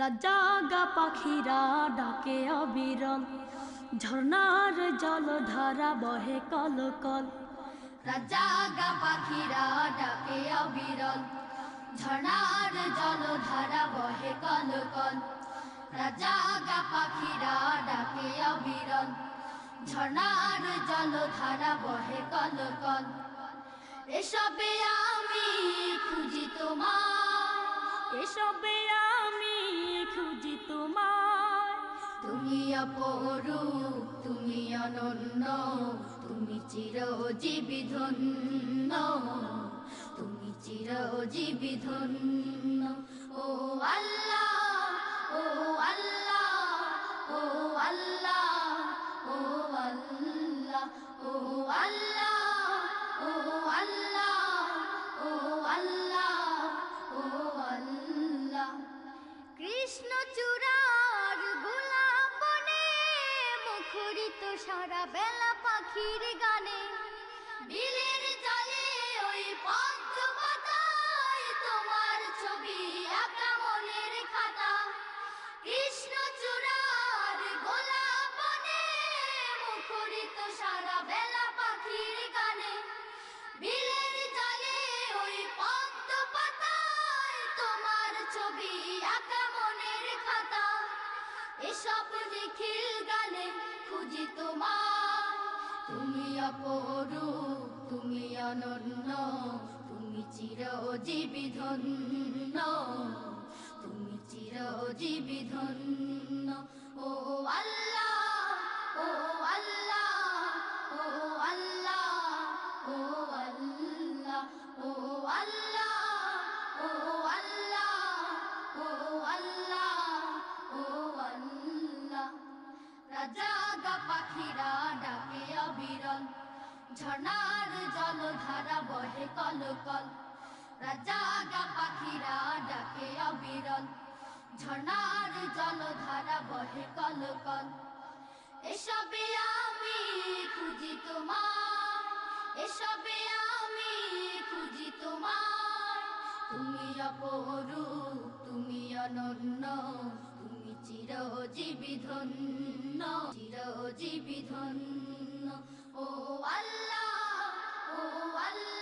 রাজাগা পাখিরা ডাকে অবিরল। ঝর্ণার জলধারা বহে কল কল রাজাগা পাখিরা ডাকে অবিরল। ঝর্ণার জলধারা বহে কল কল রাজাগা পাখিরা ডাকে অবিরল। ঝর্ণার জলধারা বহে কল কল এসবে আমি তুমি অপরূপ তুমি অনন্য, তুমি চিরজীবী ধন্য, তুমি চিরজীবী ধন্য। ও আল্লাহ ও আল্লাহ ও আল্লাহ ও আল্লাহ ও আল্লাহ ও আল্লাহ ও আল্লাহ ও আল্লাহ। কৃষ্ণ চূড়ার গোলাপনে মুখরিত সারা বেলা পাখির গানে। বিলের জলে ওই তোমার ছবি একা মনের খাতা। কৃষ্ণ চূড়ার গোলাপনে মুখরিত সারা বেলা পাখির গানে। খুঁজি তোমার। তুমি অপরূপ তুমি ধন্য। তুমি ধন্য। ও আল্লাহ রাজাগা পাখিরা ডাকে অবিরল। ঝর্ণার জলধারা বহে কল কল রাজাগা পাখিরা ডাকে অবিরল। ঝর্ণার জলধারা বহে কল কল এসবে আমি খুঁজি তোমার এসবে তুমি অপরু তুমি অনন্য তুমি চিরজীবী ধন্য চিরজীবী ধন্য। ও আল্লাহ ও আল্লাহ।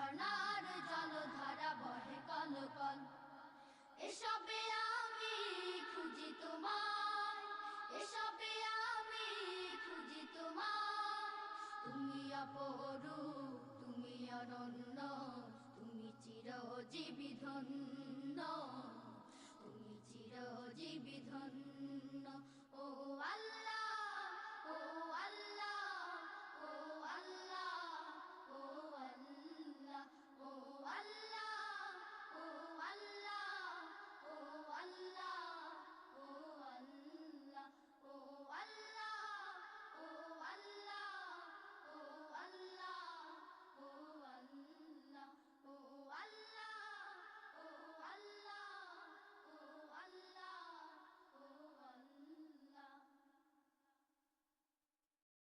ঝর্ণার জলধারা বহে কল কল। এসবে আমি খুঁজি তোমার এসবে আমি খুঁজি তোমার তুমি অপরূপ, তুমি অনন্য, তুমি চিরজীবী ধন্য।